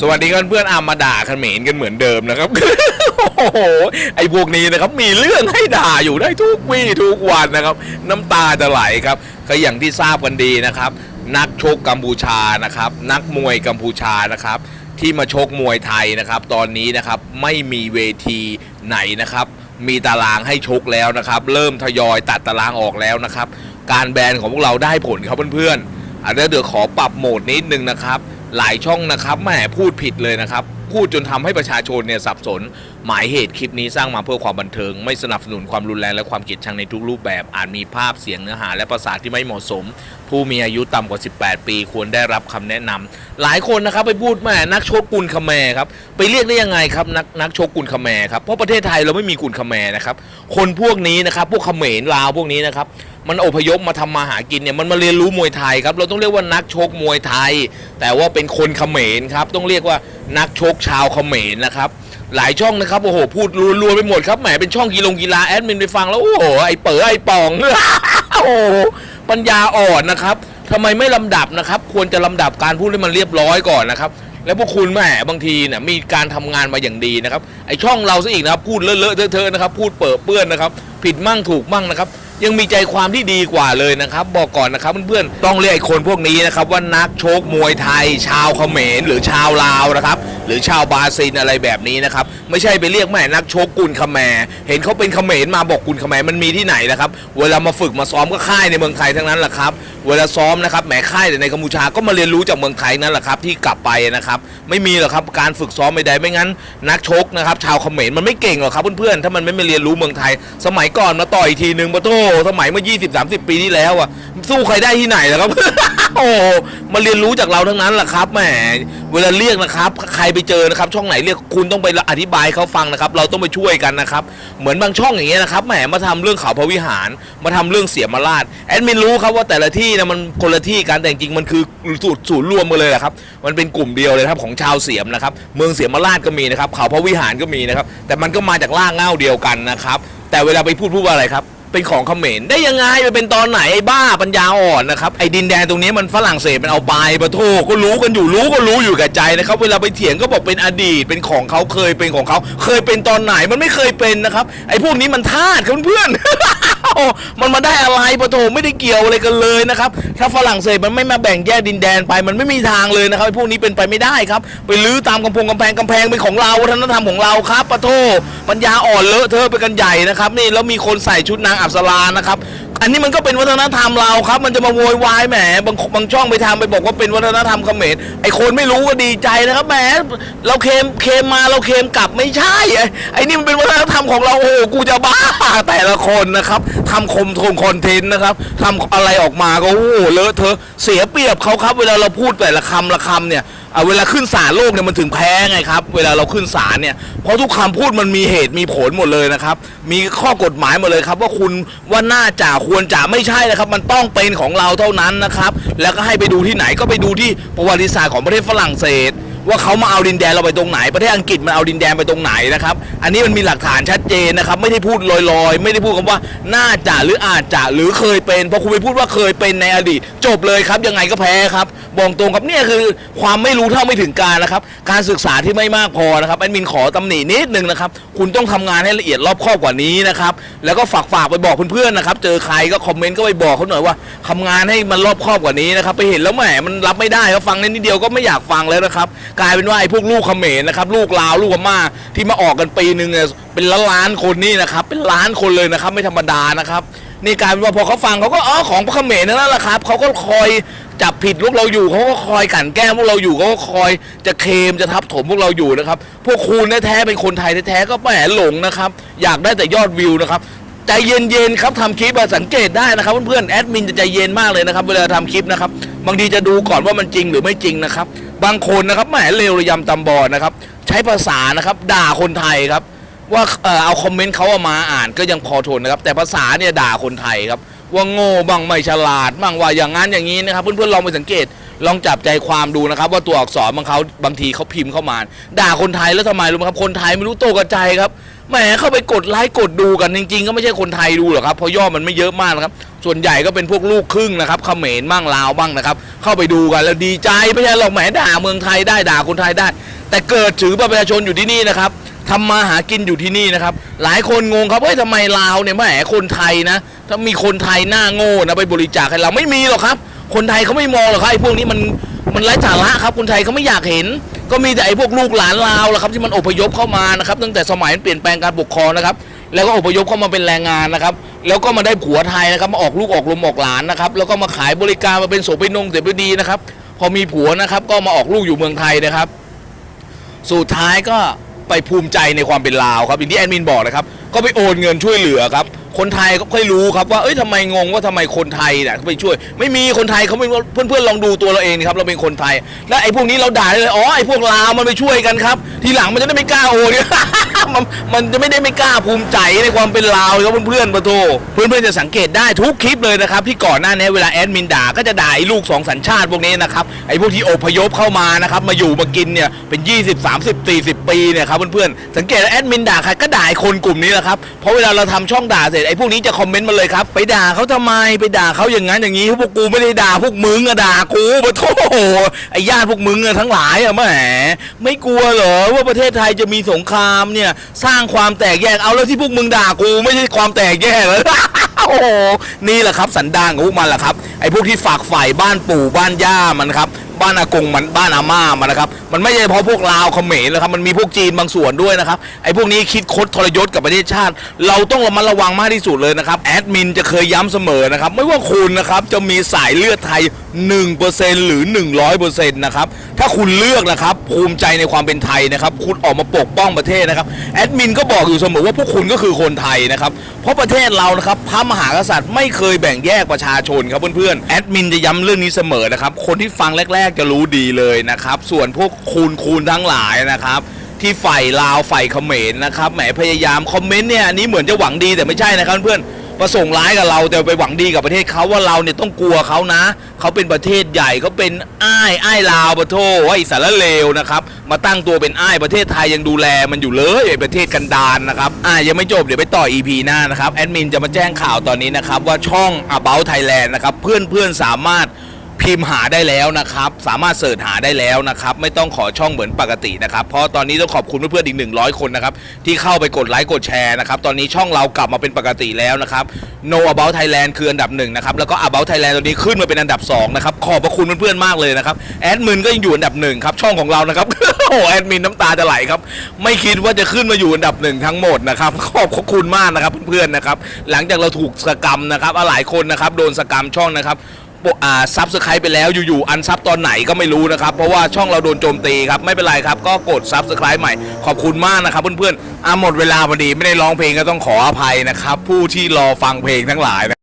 สวัสดีกันเพื่อนอามาด่าเขมรกันเหมือนเดิมนะครับ โอ้โห ไอ้พวกนี้นะครับมีเรื่องให้ด่าอยู่ได้ทุกวี่ทุกวันนะครับ น้ำตาจะไหลครับก็อย่างที่ทราบกันดีนะครับ นักชกกัมพูชานะครับ นักมวยกัมพูชานะครับ ที่มาชกมวยไทยนะครับ ตอนนี้นะครับไม่มีเวทีไหนนะครับ มีตารางให้ชกแล้วนะครับ เริ่มทยอยตัดตารางออกแล้วนะครับ การแบนของพวกเราได้ผลครับเพื่อนๆอันนี้เดี๋ยวขอปรับโหมดนิดนึงนะครับ หลายช่องนะครับแหมพูดผิดเลยนะครับ พูดจนทำให้ประชาชนเนี่ยสับสน หมายเหตุคลิปนี้สร้างมาเพื่อความบันเทิง ไม่สนับสนุนความรุนแรงและความเกลียดชังในทุกรูปแบบ อาจมีภาพเสียงเนื้อหาและภาษาที่ไม่เหมาะสม ผู้มีอายุต่ำกว่า 18 ปีควรได้รับคำแนะนำหลายคนนะครับไปพูดแหม่นักชกกุลคแมรครับไปเรียกได้ยังไงครับนักนักชกกุลคแมรครับเพราะประเทศไทยเราไม่มีกุลคแมรนะครับคนพวกนี้นะครับพวกเขมรลาวพวกนี้นะครับ มันอพยพมาทำมาหากินเนี่ยมันมาเรียนรู้มวยไทยครับ เราต้องเรียกว่านักชกมวยไทย แต่ว่าเป็นคนเขมรครับ ต้องเรียกว่านักชกชาวเขมรนะครับ หลายช่องนะครับโอ้โหพูดรัวๆไปหมดครับแหมเป็นช่องกีฬงกีฬาแอดมินไปฟังแล้วโอ้โหไอเป๋อไอป่องโอ้โหปัญญาอ่อนนะครับทำไมไม่ลำดับนะครับ ควรจะลำดับการพูดให้มันเรียบร้อยก่อนนะครับแล้วพวกคุณแหมบางทีเนี่ยมีการทำงานมาอย่างดีนะครับไอช่องเราซะอีกนะครับพูดเลอะๆเทอะนะครับพูดเปิดเปื้อนนะครับ ผิดมั่งถูกมั่งนะครับยังมีใจความที่ดีกว่าเลยนะครับ บอกก่อนนะครับเพื่อนๆต้องเรียกไอ้คนพวกนี้นะครับว่านักโชคมวยไทย ชาวเขมรหรือชาวลาวนะครับ หรือชาวบราซิลอะไรแบบนี้นะครับไม่ใช่ไปเรียกแม่นักโชคกุลเขมรเห็นเขาเป็นเขมรมาบอกกุลเขมรมันมีที่ไหนนะครับเวลามาฝึกมาซ้อมก็ค่ายในเมืองไทยทั้งนั้นแหละครับเวลาซ้อมนะครับแหมค่ายแต่ในกัมพูชาก็มาเรียนรู้จากเมืองไทยนั่นแหละครับที่กลับไปนะครับไม่มีหรอกครับการฝึกซ้อมไม่ได้ไม่งั้น นักชกนะครับชาวเขมรมันไม่เก่งหรอกครับเพื่อนๆถ้ามันไม่มาเรียนรู้เมืองไทย สมัยก่อนมาต่อยทีนึงปะโตสมัยเมื่อ 20 30 ปีที่แล้วอะ สู้ใครได้ที่ไหนล่ะครับ โอ้มาเรียนรู้จากเราทั้งนั้นแหละครับแหมเวลาเรียกนะครับ ใครไปเจอนะครับ ช่องไหนเรียกคุณต้องไปอธิบายเขาฟังนะครับ เราต้องไปช่วยกันนะครับ เหมือนบางช่องอย่างเงี้ยนะครับแหมมาทำเรื่องเขาพระวิหาร มาทำเรื่องเสียมาราชแอดมินรู้ครับว่าแต่ละที่นะมันคนละที่กันแต่จริงมันคือสูตรศูนย์รวมกันเลยแหละครับ มันเป็นกลุ่มเดียวเลยครับของชาวเสียมนะครับ เมืองเสียมราชก็มีนะครับ เขาพระวิหารก็มีนะครับ แต่มันก็มาจากล่างเง่าเดียวกันนะครับ แต่เวลาไปพูดพูดว่าอะไรครับ เป็นของเขมรได้ยังไงไปเป็นตอนไหนไอ้บ้าปัญญาอ่อนนะครับไอ้ดินแดนตรงนี้มันฝรั่งเศสมันเอาไปปะโทก็รู้กันอยู่รู้ก็รู้อยู่กับใจนะครับเวลาไปเถียงก็บอกเป็นอดีตเป็นของเขาเคยเป็นของเขาเคยเป็นตอนไหนมันไม่เคยเป็นนะครับไอ้พวกนี้มันทาสเพื่อนๆ มันมาได้อะไรปะโทไม่ได้เกี่ยวอะไรกันเลยนะครับ ถ้าฝรั่งเศสมันไม่มาแบ่งแยกดินแดนไป มันไม่มีทางเลยนะครับไอ้พวกนี้เป็นไปไม่ได้ครับ ไปลื้อตามกำพงกำแพงกำแพงเป็นของเราวัฒนธรรมของเราครับปะโทปัญญาอ่อนเลอะเทอะไปกันใหญ่นะครับ นี่แล้วมีคนใส่ชุดนางอับสรานะครับอันนี้มันก็เป็นวัฒนธรรมเราครับ มันจะมาโวยวายแหมบางบางช่องไปทำไปบอกว่าเป็นวัฒนธรรมเขมรไอคนไม่รู้ก็ดีใจนะครับแหมเราเคมเคมมาเราเคมกลับไม่ใช่ไอ้ไอ้นี่มันเป็นวัฒนธรรมของเราโอ้กูจะบ้าแต่ละคนนะครับ ทำคมทมคอนเทนต์นะครับทำอะไรออกมาก็โอ้โหเลอะเทอะเสียเปรียบเขาครับเวลาเราพูดแต่ละคำละคำเนี่ยอะเวลาขึ้นศาลโลกเนี่ยมันถึงแพ้ไงครับ เวลาเราขึ้นศาลเนี่ยเพราะทุกคำพูดมันมีเหตุมีผลหมดเลยนะครับ มีข้อกฎหมายหมดเลยครับ ว่าคุณว่าน่าจะควรจะไม่ใช่นะครับ มันต้องเป็นของเราเท่านั้นนะครับ แล้วก็ให้ไปดูที่ไหนก็ไปดูที่ประวัติศาสตร์ของประเทศฝรั่งเศส ว่าเขามาเอาดินแดนเราไปตรงไหน ประเทศอังกฤษมันเอาดินแดนไปตรงไหนนะครับ อันนี้มันมีหลักฐานชัดเจนนะครับ ไม่ได้พูดลอยๆ ไม่ได้พูดคำว่าน่าจะหรืออาจจะหรือเคยเป็นพอคุณไปพูดว่าเคยเป็นในอดีต จบเลยครับ ยังไงก็แพ้ครับบอกตรงครับเนี่ยคือความไม่รู้เท่าไม่ถึงการนะครับ การศึกษาที่ไม่มากพอนะครับแอดมินขอตำหนินิดนึงนะครับ คุณต้องทำงานให้ละเอียดรอบคอบกว่านี้นะครับ แล้วก็ฝากฝากไปบอกเพื่อนๆนะครับ เจอใครก็คอมเมนต์ก็ไปบอกเขาหน่อยว่าทำงานให้มันรอบคอบกว่านี้นะครับ ไปเห็นแล้วแหมมันรับไม่ได้ครับฟังนิดเดียวก็ไม่อยากฟังแล้วนะครับกลายเป็นว่าไอ้พวกลูกเขมรนะครับลูกลาวลูกพม่าที่มาออกกันปีหนึ่งเนี่ยเป็นล้านล้านคนนี่นะครับเป็นล้านคนเลยนะครับไม่ธรรมดานะครับนี่กลายเป็นว่าพอเขาฟังเขาก็อ๋อของเขมรนั่นแหละครับเขาก็คอยจับผิดพวกเราอยู่เขาก็คอยกันแกล้งพวกเราอยู่เขาก็คอยจะเคมจะทับถมพวกเราอยู่นะครับพวกคุณแท้ๆเป็นคนไทยแท้ๆก็แหมหลงนะครับอยากได้แต่ยอดวิวนะครับใจเย็นๆครับทำคลิปอะสังเกตได้นะครับเพื่อนๆแอดมินจะใจเย็นมากเลยนะครับเวลาทำคลิปนะครับบางทีจะดูก่อนว่ามันจริงหรือไม่จริงนะครับ บางคนนะครับแหมเลวระยำตำบอดนะครับ ใช้ภาษานะครับด่าคนไทยครับ ว่าเออเอาคอมเมนต์เขาเอามาอ่านก็ยังพอทนนะครับ แต่ภาษาเนี่ยด่าคนไทยครับ ว่าโง่บ้างไม่ฉลาดบ้างว่าอย่างนั้นอย่างนี้นะครับ เพื่อนๆลองไปสังเกตลองจับใจความดูนะครับ ว่าตัวอักษรบางเขาบางทีเขาพิมพ์เข้ามา ด่าคนไทยแล้วทำไมรู้ไหมครับ คนไทยไม่รู้โตกับใจครับแหมเข้าไปกดไลค์กดดูกันจริง ๆ ก็ไม่ใช่คนไทยดูหรอกครับเพราะย่อมันไม่เยอะมากนะครับ ส่วนใหญ่ก็เป็นพวกลูกครึ่งนะครับเขมรบ้างลาวบ้างนะครับ เข้าไปดูกันแล้วดีใจไม่ใช่หรอกแหมด่าเมืองไทยได้ด่าคนไทยได้ แต่เกิดถือประชาชนอยู่ที่นี่นะครับทำมาหากินอยู่ที่นี่นะครับ หลายคนงงครับเฮ้ยทำไมลาวเนี่ยแหมคนไทยนะ ถ้ามีคนไทยหน้าโง่นะไปบริจาคให้เราไม่มีหรอกครับ คนไทยเขาไม่มองหรอกครับไอ้พวกนี้มันมันไร้สาระครับคนไทยเขาไม่อยากเห็น ก็มีแต่ไอ้พวกลูกหลานลาวแหละครับที่มันอพยพเข้ามานะครับตั้งแต่สมัยเปลี่ยนแปลงการปกครองนะครับ แล้วก็อพยพเข้ามาเป็นแรงงานนะครับ แล้วก็มาได้ผัวไทยนะครับมาออกลูกออกลมออกหลานนะครับ แล้วก็มาขายบริการมาเป็นโสเภณงเสพดีนะครับ พอมีผัวนะครับ ก็มาออกลูกอยู่เมืองไทยนะครับ สุดท้ายก็ไปภูมิใจในความเป็นลาวครับอย่างที่แอดมินบอกนะครับ ก็ไปโอนเงินช่วยเหลือครับ คนไทยก็ค่อยรู้ครับว่าเอ้ยทำไมงงว่าทำไมคนไทยเนี่ยไปช่วย ไม่มีคนไทยเขาไม่เพื่อนๆลองดูตัวเราเองครับ เราเป็นคนไทย แล้วไอ้พวกนี้เราด่าเลยอ๋อไอ้พวกลาวมันไปช่วยกันครับ ทีหลังมันจะได้ไม่กล้าโอนเนี่ยมันมันจะไม่ได้ไม่กล้าภูมิใจในความเป็นลาวครับเพื่อนๆปะโทเพื่อนๆจะสังเกตได้ทุกคลิปเลยนะครับที่ก่อนหน้านี้เวลาแอดมินด่าก็จะด่าไอ้ลูกสองสัญชาติพวกนี้นะครับไอ้พวกที่อพยพเข้ามานะครับมาอยู่มากินเนี่ยเป็น 20 30 40 ปีเนี่ยครับเพื่อนๆสังเกตว่าแอดมินด่าใครก็ด่าคนกลุ่มนี้แหละครับเพราะเวลาเราทำช่องด่าเสร็จไอ้พวกนี้จะคอมเมนต์มาเลยครับ ไปด่าเขาทำไมไปด่าเขาอย่างนั้นอย่างนี้พวกกูไม่ได้ด่าพวกมึงอะด่ากูมาโทไอ้ญาติพวกมึงอะทั้งหลายอะแหมไม่กลัวเหรอว่าประเทศไทยจะมีสงครามเนี่ย สร้างความแตกแยกเอาแล้วที่พวกมึงด่ากูไม่ใช่ความแตกแยกเหรอโอ้โหนี่แหละครับสันดานของพวกมันแหละครับ อ้พวกที่ฝากฝ่ายบ้านปู่บ้านย่ามันครับบ้านอากงมันบ้านอาม่ามันนะครับมันไม่ใช่เฉพาะพวกลาวเขมรนะครับมันมีพวกจีนบางส่วนด้วยนะครับไอ้พวกนี้คิดคดทรยศกับประเทศชาติ เราต้องระมัดระวังมากที่สุดเลยนะครับแอดมินจะเคยย้ำเสมอนะครับไม่ว่าคุณนะครับจะมีสายเลือดไทย 1%หรือ 100%นะครับถ้าคุณเลือกนะครับภูมิใจในความเป็นไทยนะครับคุณออกมาปกป้องประเทศนะครับแอดมินก็บอกอยู่เสมอว่าพวกคุณก็คือคนไทยนะครับเพราะประเทศเรานะครับพระมหากษัตริย์ไม่เคยแบ่งแยกประชาชนครับเพื่อนๆแอดมินจะย้ำเรื่องนี้เสมอนะครับ คนที่ฟังแรก ๆ จะรู้ดีเลยนะครับ ส่วนพวกคูณคูณทั้งหลายนะครับ ที่ฝ่ายลาวฝ่ายเขมรนะครับแหมพยายามคอมเมนต์เนี่ยอันนี้เหมือนจะหวังดีแต่ไม่ใช่นะครับเพื่อน ประสงค์ร้ายกับเราแต่ไปหวังดีกับประเทศเขาว่าเราเนี่ยต้องกลัวเขานะ เขาเป็นประเทศใหญ่เขาเป็นอ้ายอ้ายลาวปะโทไอ้สารเลวนะครับ มาตั้งตัวเป็นอ้ายประเทศไทยยังดูแลมันอยู่เลยไอ้ประเทศกันดารนะครับอ่ายังไม่จบเดี๋ยวไปต่อ EP หน้านะครับแอดมินจะมาแจ้งข่าวตอนนี้นะครับว่าช่อง About Thailand นะครับเพื่อนๆสามารถ พิมพ์หาได้แล้วนะครับ สามารถเสิร์ชหาได้แล้วนะครับ ไม่ต้องขอช่องเหมือนปกตินะครับ เพราะตอนนี้ต้องขอบคุณเพื่อนๆอีก 100 คนนะครับ ที่เข้าไปกดไลค์กดแชร์นะครับ ตอนนี้ช่องเรากลับมาเป็นปกติแล้วนะครับ No About Thailand คืออันดับหนึ่งนะครับ แล้วก็ About Thailand ตอนนี้ขึ้นมาเป็นอันดับสองนะครับ ขอบพระคุณเพื่อนๆมากเลยนะครับ แอดมินก็ยังอยู่อันดับหนึ่งครับช่องของเรานะครับ โอ้แอดมินน้ำตาจะไหลครับ ไม่คิดว่าจะขึ้นมาอยู่อันดับหนึ่งทั้งหมดนะครับ ขอบพระคุณมากนะครับเพื่อนๆนะครับ หลังจากเราถูกสกรรมนะครับหลายคนนะครับโดนสกรรมช่องนะครับ ซับสไครต์ไปแล้วอยู่ๆอันซับตอนไหนก็ไม่รู้นะครับ เพราะว่าช่องเราโดนโจมตีครับ ไม่เป็นไรครับ ก็กดซับสไครต์ใหม่ ขอบคุณมากนะครับเพื่อนๆอะหมดเวลาพอดีไม่ได้ร้องเพลงก็ต้องขออภัยนะครับผู้ที่รอฟังเพลงทั้งหลายนะ